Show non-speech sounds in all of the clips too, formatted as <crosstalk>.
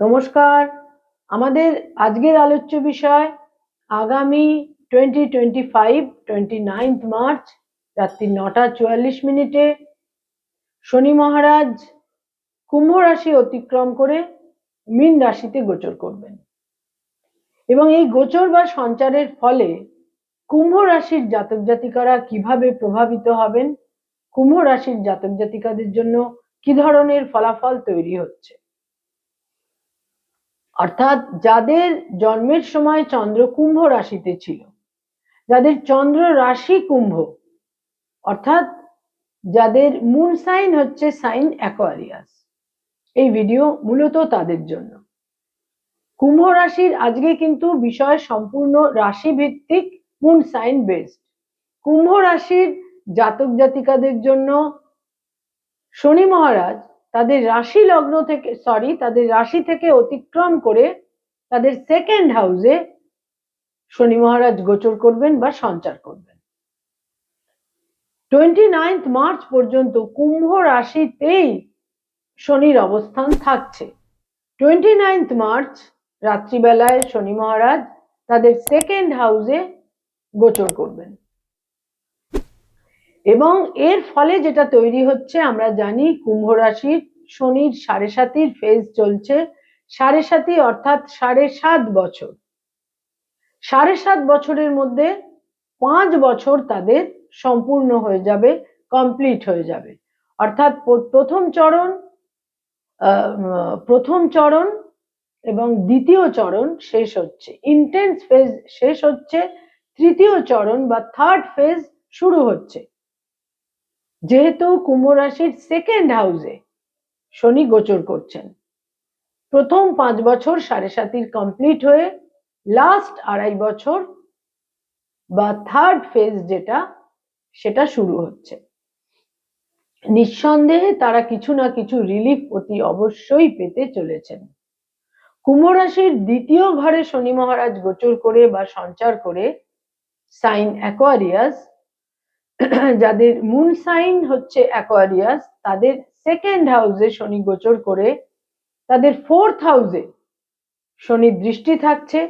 নমস্কার। আমাদের আজকের আলোচ্য বিষয়, আগামী twenty twenty five twenty ninth March রাত্রি নটা চুয়াল্লিশ মিনিটে শনি মহারাজ কুম্ভ রাশি অতিক্রম করে মীন রাশিতে গোচর করবেন। এবং এই গোচর বা সঞ্চারের ফলে কুম্ভ রাশির জাতক জাতিকারা কীভাবে প্রভাবিত হবেন, কুম্ভ রাশির জাতক জাতিকাদের জন্য কি ধরনের ফলাফল তৈরি হচ্ছে? অর্থাৎ যাদের জন্মের সময় চন্দ্র কুম্ভ রাশিতে ছিল, যাদের চন্দ্র রাশি কুম্ভ, অর্থাৎ যাদের মুন সাইন হচ্ছে সাইন অ্যাকোয়ারিয়াস এই ভিডিও মূলত তাদের জন্য। কুম্ভ রাশির আজকে কিন্তু বিষয় সম্পূর্ণ রাশি ভিত্তিক মুন সাইন বেসড কুম্ভ রাশির জাতক জাতিকাদের জন্য শনি মহারাজ তাদের রাশি লগ্ন থেকে সরি তাদের রাশি থেকে অতিক্রম করে তাদের সেকেন্ড হাউসে শনি মহারাজ গোচর করবেন বা সঞ্চার করবেন। টোয়েন্টি নাইন্থ মার্চ পর্যন্ত কুম্ভ রাশিতেই শনির অবস্থান থাকছে। টোয়েন্টি নাইন্থ মার্চ রাত্রিবেলায় শনি মহারাজ তাদের সেকেন্ড হাউসে গোচর করবেন। এবং এর ফলে যেটা তৈরি হচ্ছে, আমরা জানি কুম্ভ রাশির শনির সাড়ে সাতির ফেজ চলছে। সাড়ে সাতি অর্থাৎ সাড়ে সাত বছর। সাড়ে সাত বছরের মধ্যে পাঁচ বছর তাদের সম্পূর্ণ হয়ে যাবে কমপ্লিট হয়ে যাবে। অর্থাৎ প্রথম চরণ প্রথম চরণ এবং দ্বিতীয় চরণ শেষ হচ্ছে। ইন্টেন্স ফেজ শেষ হচ্ছে, তৃতীয় চরণ বা থার্ড ফেজ শুরু হচ্ছে। যেহেতু কুম্ভ রাশির সেকেন্ড হাউসে শনি গোচর করছেন। প্রথম পাঁচ বছর সাড়ে সাতির কমপ্লিট হয়ে লাস্ট আড়াই বছর বা থার্ড ফেজ যেটা, সেটা শুরু হচ্ছে। নিঃসন্দেহে তারা কিছু না কিছু রিলিফ অতি অবশ্যই পেতে চলেছেন। কুম্ভ রাশির দ্বিতীয় ঘরে শনি মহারাজ গোচর করে বা সঞ্চার করে সাইন অ্যাকোয়ারিয়াস <clears throat> যাদের মুন সাইন হচ্ছে অ্যাকোয়ারিয়াস তাদের সেকেন্ড হাউসে শনি গোচর করে, তাদের ফোর্থ হাউসে শনির দৃষ্টি থাকছে,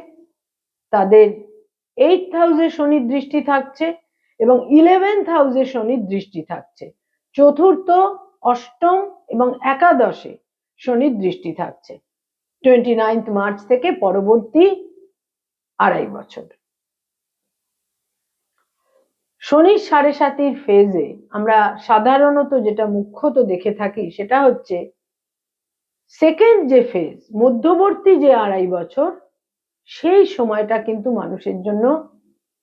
তাদের এইট হাউসে শনির দৃষ্টি থাকছে এবং ইলেভেন্থ হাউসে শনির দৃষ্টি থাকছে। চতুর্থ, অষ্টম এবং একাদশে শনির দৃষ্টি থাকছে। টোয়েন্টি নাইন্থ মার্চ থেকে পরবর্তী আড়াই বছর। শনির সাড়ে সাতির ফেজে আমরা সাধারণত যেটা মুখ্যত দেখে থাকি সেটা হচ্ছে সেকেন্ড যে ফেজ মধ্যবর্তী যে আড়াই বছর, সেই সময়টা কিন্তু মানুষের জন্য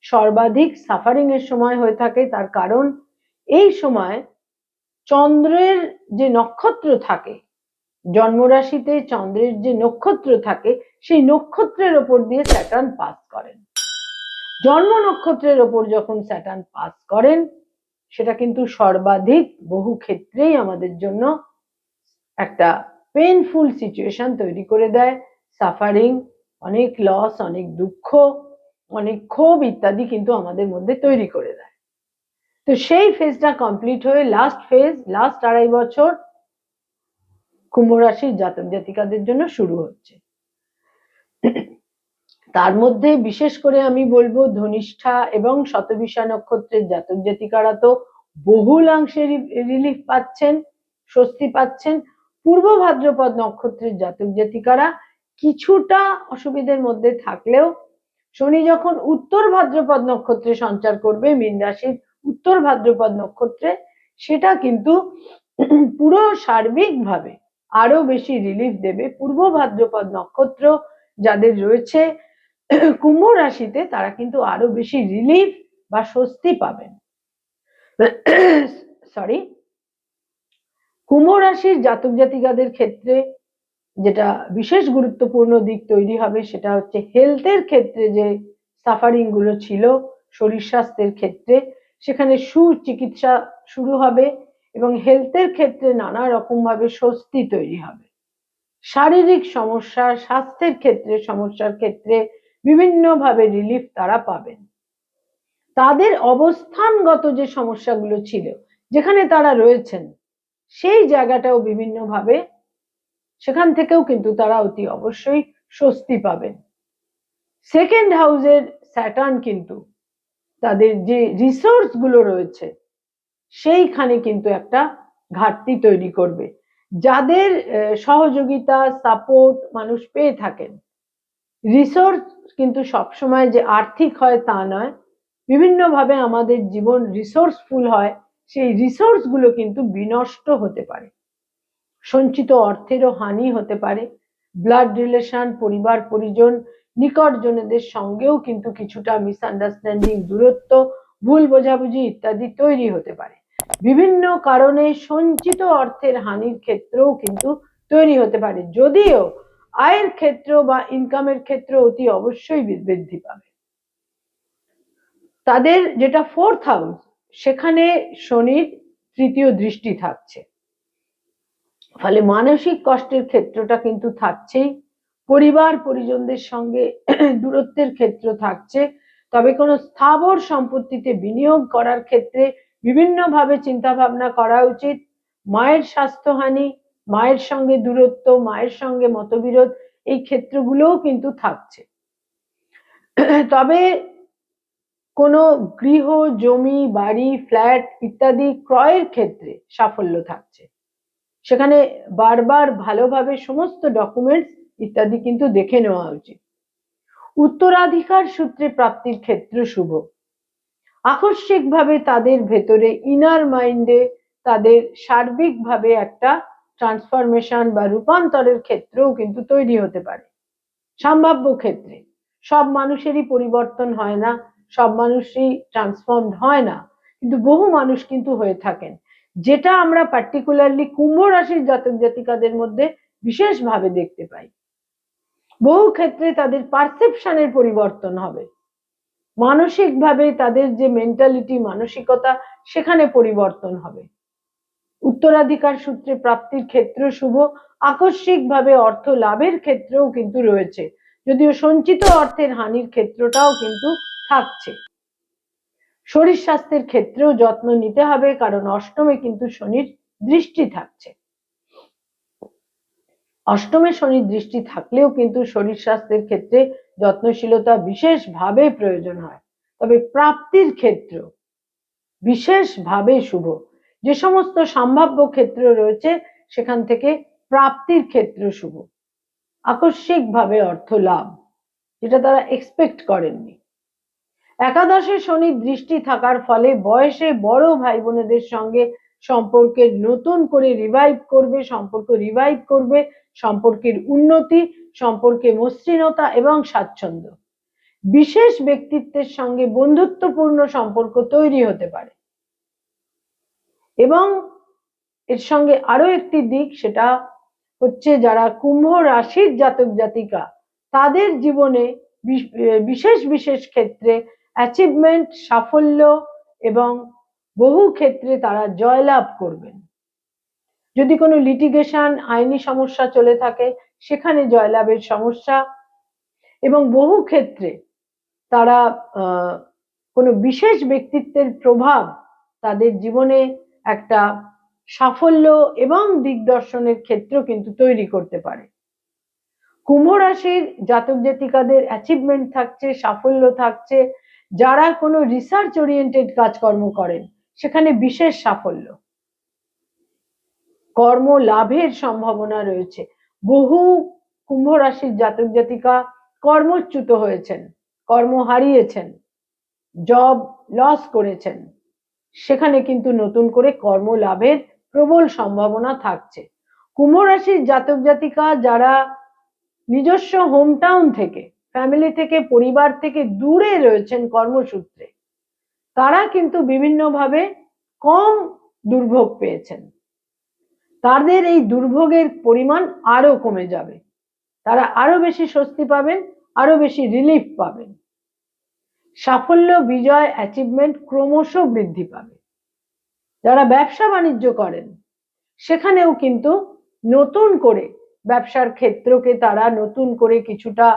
সর্বাধিক সাফারিং এর সময় হয়ে থাকে। তার কারণ এই সময় চন্দ্রের যে নক্ষত্র থাকে, জন্মরাশিতে চন্দ্রের যে নক্ষত্র থাকে, সেই নক্ষত্রের ওপর দিয়ে স্যাটার্ন পাস করেন। জন্ম নক্ষত্রের ওপর যখন স্যাটার্ন পাস করেন, সেটা কিন্তু সর্বাধিক বহু ক্ষেত্রেই আমাদের জন্য একটা পেনফুল সিচুয়েশন তৈরি করে দেয়। সাফারিং অনেক লস অনেক দুঃখ, অনেক ক্ষোভ ইত্যাদি কিন্তু আমাদের মধ্যে তৈরি করে দেয়। তো সেই ফেজটা কমপ্লিট হয়ে লাস্ট ফেজ লাস্ট আড়াই বছর কুম্ভ রাশির জাতক জাতিকাদের জন্য শুরু হচ্ছে। তার মধ্যে বিশেষ করে আমি বলব ধনিষ্ঠা এবং শতবিশা নক্ষত্রের জাতক জাতিকারা তো বহুলাংশে রিলিফ পাচ্ছেন, স্বস্তি পাচ্ছেন। পূর্ব ভাদ্রপদ নক্ষত্রের জাতক জাতিকারা কিছুটা অসুবিধের মধ্যে থাকলেও শনি যখন উত্তর ভাদ্রপদ নক্ষত্রে সঞ্চার করবে, মীন রাশির উত্তর ভাদ্রপদ নক্ষত্রে, সেটা কিন্তু পুরো সার্বিকভাবে আরও বেশি রিলিফ দেবে পূর্ব ভাদ্রপদ নক্ষত্র যাদের রয়েছে। কুম্ভ রাশিতে তারা কিন্তু আরও বেশি রিলিফ বা স্বস্তি পাবেন। সরি কুম্ভ রাশির জাতক জাতিকাদের ক্ষেত্রে যেটা বিশেষ গুরুত্বপূর্ণ দিক তৈরি হবে সেটা হচ্ছে হেলথের ক্ষেত্রে যে সাফারিংগুলো ছিল, শরীর স্বাস্থ্যের ক্ষেত্রে, সেখানে সুচিকিৎসা শুরু হবে এবং হেলথের ক্ষেত্রে নানা রকম ভাবে স্বস্তি তৈরি হবে। শারীরিক সমস্যা, স্বাস্থ্যের ক্ষেত্রে সমস্যার ক্ষেত্রে বিভিন্নভাবে রিলিফ তারা পাবেন। তাদের অবস্থানগত যে সমস্যাগুলো ছিল, যেখানে তারা রয়েছেন, সেই জায়গাটাও বিভিন্নভাবে, সেখান থেকেও কিন্তু তারা অতি অবশ্যই স্বস্তি পাবেন। সেকেন্ড হাউসের স্যাটার্ন কিন্তু তাদের যে রিসোর্সগুলো রয়েছে, সেইখানে কিন্তু একটা ঘাটতি তৈরি করবে। যাদের সহযোগিতা সাপোর্ট মানুষ পেয়ে থাকেন রিসোর্স কিন্তু সবসময় যে আর্থিক হয় তা নয়। বিভিন্নভাবে আমাদের জীবন রিসোর্সফুল হয়, সেই রিসোর্সগুলো কিন্তু বিনষ্ট হতে পারে। সঞ্চিত অর্থেরও হানি হতে পারে। ব্লাড রিলেশন পরিবার, পরিজন, নিকটজনেদের সঙ্গেও কিন্তু কিছুটা মিসআন্ডারস্ট্যান্ডিং দূরত্ব, ভুল বোঝাবুঝি ইত্যাদি তৈরি হতে পারে। বিভিন্ন কারণে সঞ্চিত অর্থের হানির ক্ষেত্রেও কিন্তু তৈরি হতে পারে। যদিও আয়ের ক্ষেত্র বা ইনকামের ক্ষেত্র অতি অবশ্যই বৃদ্ধি পাবে। তাদের যেটা ফোর্থ হাউস সেখানে শনির তৃতীয় দৃষ্টি থাকছে। ফলে মানসিক কষ্টের ক্ষেত্রটা কিন্তু থাকছেই। পরিবার পরিজনদের সঙ্গে <clears throat> দূরত্বের ক্ষেত্র থাকছে। তবে কোনো স্থাবর সম্পত্তিতে বিনিয়োগ করার ক্ষেত্রে বিভিন্নভাবে চিন্তা ভাবনা করা উচিত। মায়ের স্বাস্থ্যহানি মায়ের সঙ্গে দূরত্ব, মায়ের সঙ্গে মতবিরোধ, এই ক্ষেত্রগুলোও কিন্তু থাকছে। তবে কোনো গৃহ, জমি, বাড়ি, ফ্ল্যাট ইত্যাদি ক্রয়ের ক্ষেত্রে সাফল্য থাকছে। সেখানে বারবার ভালোভাবে সমস্ত ডকুমেন্টস ইত্যাদি কিন্তু দেখে নেওয়া উচিত। উত্তরাধিকার সূত্রে প্রাপ্তির ক্ষেত্র শুভ। আকস্মিকভাবে তাদের ভেতরে ইনার মাইন্ডে তাদের সার্বিকভাবে একটা ট্রান্সফরমেশন বা রূপান্তরের ক্ষেত্রেও কিন্তু তৈরি হতে পারে। সম্ভাব্য ক্ষেত্রে সব মানুষেরই পরিবর্তন হয় না, সব মানুষই ট্রান্সফর্ম হয় না, কিন্তু বহু মানুষ কিন্তু হয়ে থাকেন। যেটা আমরা পার্টিকুলারলি কুম্ভ রাশির জাতক জাতিকাদের মধ্যে বিশেষভাবে দেখতে পাই। বহু ক্ষেত্রে তাদের পারসেপশনের পরিবর্তন হবে। মানসিকভাবে তাদের যে মেন্টালিটি মানসিকতা, সেখানে পরিবর্তন হবে। উত্তরাধিকার সূত্রে প্রাপ্তির ক্ষেত্র শুভ, আকস্মিকভাবে অর্থ লাভের ক্ষেত্রেও কিন্তু রয়েছে। যদিও সঞ্চিত অর্থের হানির ক্ষেত্রটাও কিন্তু থাকছে। শরীর স্বাস্থ্যের ক্ষেত্রেও যত্ন নিতে হবে, কারণ অষ্টমে কিন্তু শনির দৃষ্টি থাকছে। অষ্টমে শনির দৃষ্টি থাকলেও কিন্তু শরীর স্বাস্থ্যের ক্ষেত্রে যত্নশীলতা বিশেষভাবে প্রয়োজন হয়। তবে প্রাপ্তির ক্ষেত্র বিশেষভাবে শুভ। যে সমস্ত সম্ভাব্য ক্ষেত্র রয়েছে, সেখান থেকে প্রাপ্তির ক্ষেত্র শুভ। আকস্মিকভাবে অর্থ লাভ, যেটা তারা এক্সপেক্ট করেননি। একাদশে শনির দৃষ্টি থাকার ফলে বয়সে বড় ভাই বোনেদের সঙ্গে সম্পর্কের নতুন করে রিভাইভ করবে, সম্পর্ক রিভাইভ করবে, সম্পর্কের উন্নতি, সম্পর্কে মসৃণতা এবং স্বাচ্ছন্দ্য। বিশেষ ব্যক্তিত্বের সঙ্গে বন্ধুত্বপূর্ণ সম্পর্ক তৈরি হতে পারে। এবং এর সঙ্গে আরও একটি দিক, সেটা হচ্ছে যারা কুম্ভ রাশির জাতক জাতিকা, তাদের জীবনে বিশেষ বিশেষ ক্ষেত্রে অ্যাচিভমেন্ট সাফল্য এবং বহু ক্ষেত্রে তারা জয়লাভ করবেন। যদি কোনো লিটিগেশন আইনি সমস্যা চলে থাকে, সেখানে জয়লাভের সমস্যা এবং বহু ক্ষেত্রে তারা কোনো বিশেষ ব্যক্তিত্বের প্রভাব তাদের জীবনে একটা সাফল্য এবং দিগদর্শনের ক্ষেত্র কিন্তু তৈরি করতে পারে। কুম্ভ রাশির জাতক জাতিকাদের অ্যাচিভমেন্ট থাকছে, সাফল্য থাকছে। যারা কোনো রিসার্চ ওরিয়েন্টেড কাজকর্ম করেন, সেখানে বিশেষ সাফল্য। কর্ম লাভের সম্ভাবনা রয়েছে। বহু কুম্ভ রাশির জাতক জাতিকা কর্মচ্যুত হয়েছেন, কর্ম হারিয়েছেন জব লস করেছেন। সেখানে কিন্তু নতুন করে কর্ম লাভের প্রবল সম্ভাবনা থাকছে। কুম্ভ রাশির জাতক জাতিকা যারা নিজস্ব হোম টাউন থেকে ফ্যামিলি থেকে, পরিবার থেকে দূরে রয়েছেন কর্মসূত্রে, তারা কিন্তু বিভিন্নভাবে কম দুর্ভোগ পেয়েছেন। তাদের এই দুর্ভোগের পরিমাণ আরও কমে যাবে। তারা আরও বেশি স্বস্তি পাবেন, আরও বেশি রিলিফ পাবেন। সাফল্য, বিজয় অ্যাচিভমেন্ট ক্রমশ বৃদ্ধি পাবে। যারা ব্যবসা বাণিজ্য করেন, সেখানেও কিন্তু নতুন করে ব্যবসার ক্ষেত্রকে তারা নতুন করে কিছুটা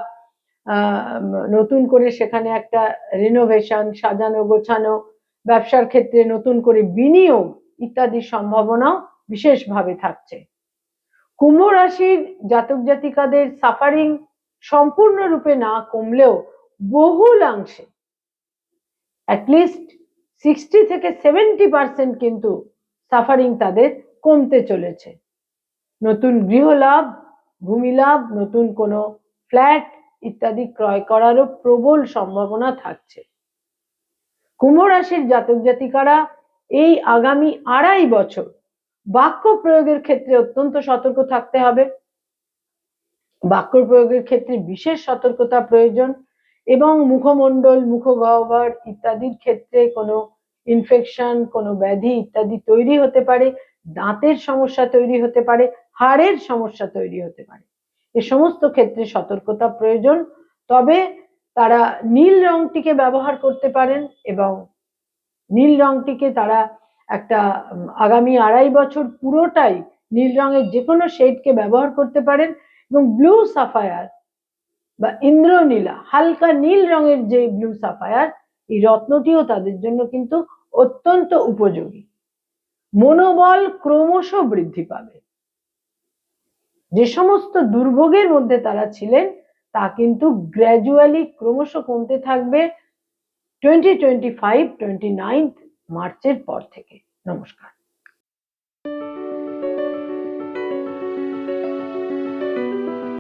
নতুন করে সেখানে একটা রিনোভেশন সাজানো, গোছানো, ব্যবসার ক্ষেত্রে নতুন করে বিনিয়োগ ইত্যাদি সম্ভাবনাও বিশেষভাবে থাকছে। কুম্ভ রাশির জাতক জাতিকাদের সাফারিং সম্পূর্ণরূপে না কমলেও বহুলাংশে অ্যাটলিস্ট সিক্সটি থেকে সেভেন্টি পার্সেন্ট কিন্তু সাফারিং তাদের কমতে চলেছে। নতুন গৃহ লাভ ভূমি লাভ নতুন কোনো ফ্ল্যাট ইত্যাদি ক্রয় করারও প্রবল সম্ভাবনা থাকছে। কুম্ভ রাশির জাতক জাতিকারা এই আগামী আড়াই বছর বাক্য প্রয়োগের ক্ষেত্রে অত্যন্ত সতর্ক থাকতে হবে। বাক্য প্রয়োগের ক্ষেত্রে বিশেষ সতর্কতা প্রয়োজন। এবং মুখমণ্ডল, মুখগহ্বর ইত্যাদির ক্ষেত্রে কোনো ইনফেকশন কোনো ব্যাধি ইত্যাদি তৈরি হতে পারে, দাঁতের সমস্যা তৈরি হতে পারে, হাড়ের সমস্যা তৈরি হতে পারে। এ সমস্ত ক্ষেত্রে সতর্কতা প্রয়োজন। তবে তারা নীল রংটিকে ব্যবহার করতে পারেন এবং নীল রংটিকে তারা একটা আগামী আড়াই বছর পুরোটাই নীল রঙের যে কোনো শেডকে ব্যবহার করতে পারেন এবং ব্লু সাফায়ার বা ইন্দ্রনীলা, হালকা নীল রঙের যে ব্লু সাফায়ার এই রত্নটিও তাদের জন্য কিন্তু অত্যন্ত উপযোগী। মনোবল ক্রমশ বৃদ্ধি পাবে। যে সমস্ত দুর্ভোগের মধ্যে তারা ছিলেন, তা কিন্তু গ্র্যাজুয়ালি ক্রমশ কমতে থাকবে twenty twenty five twenty ninth মার্চের পর থেকে। নমস্কার।